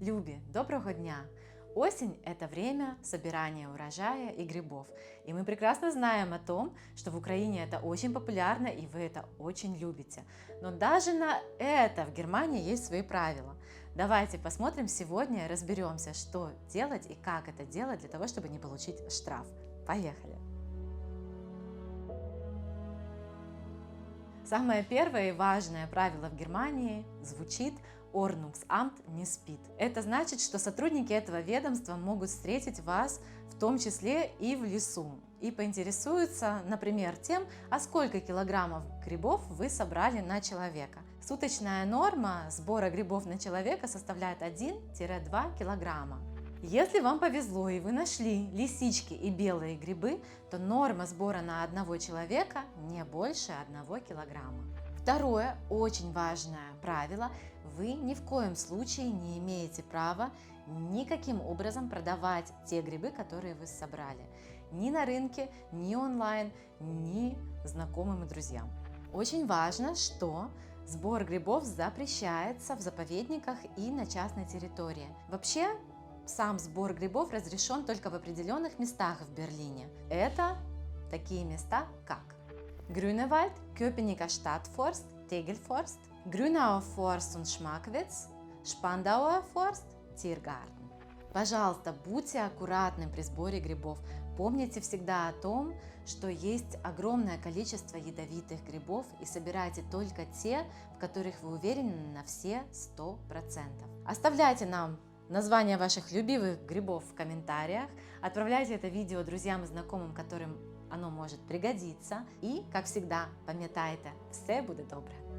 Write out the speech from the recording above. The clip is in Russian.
Люби, доброго дня! Осень – это время собирания урожая и грибов. И мы прекрасно знаем о том, что в Украине это очень популярно и вы это очень любите. Но даже на это в Германии есть свои правила. Давайте посмотрим сегодня, разберемся, что делать и как это делать для того, чтобы не получить штраф. Поехали! Самое первое и важное правило в Германии звучит Ordnungsamt не спит. Это значит, что сотрудники этого ведомства могут встретить вас в том числе и в лесу и поинтересуются, например, тем, а сколько килограммов грибов вы собрали на человека. Суточная норма сбора грибов на человека составляет 1-2 килограмма. Если вам повезло и вы нашли лисички и белые грибы, то норма сбора на одного человека не больше 1 килограмма. Второе, очень важное правило, вы ни в коем случае не имеете права никаким образом продавать те грибы, которые вы собрали. Ни на рынке, ни онлайн, ни знакомым и друзьям. Очень важно, что сбор грибов запрещается в заповедниках и на частной территории. Вообще, сам сбор грибов разрешен только в определенных местах в Берлине. Это такие места, как Grünewald, Köpenicker Stadtforst, Tegelforst, Grünauer Forst und Schmackwitz, Spandauer Forst, Tiergarten. Пожалуйста, будьте аккуратны при сборе грибов. Помните всегда о том, что есть огромное количество ядовитых грибов и собирайте только те, в которых вы уверены на все 100%. Оставляйте нам название ваших любимых грибов в комментариях, отправляйте это видео друзьям и знакомым, которым оно может пригодиться. І, як завжди, пам'ятайте, все буде добре.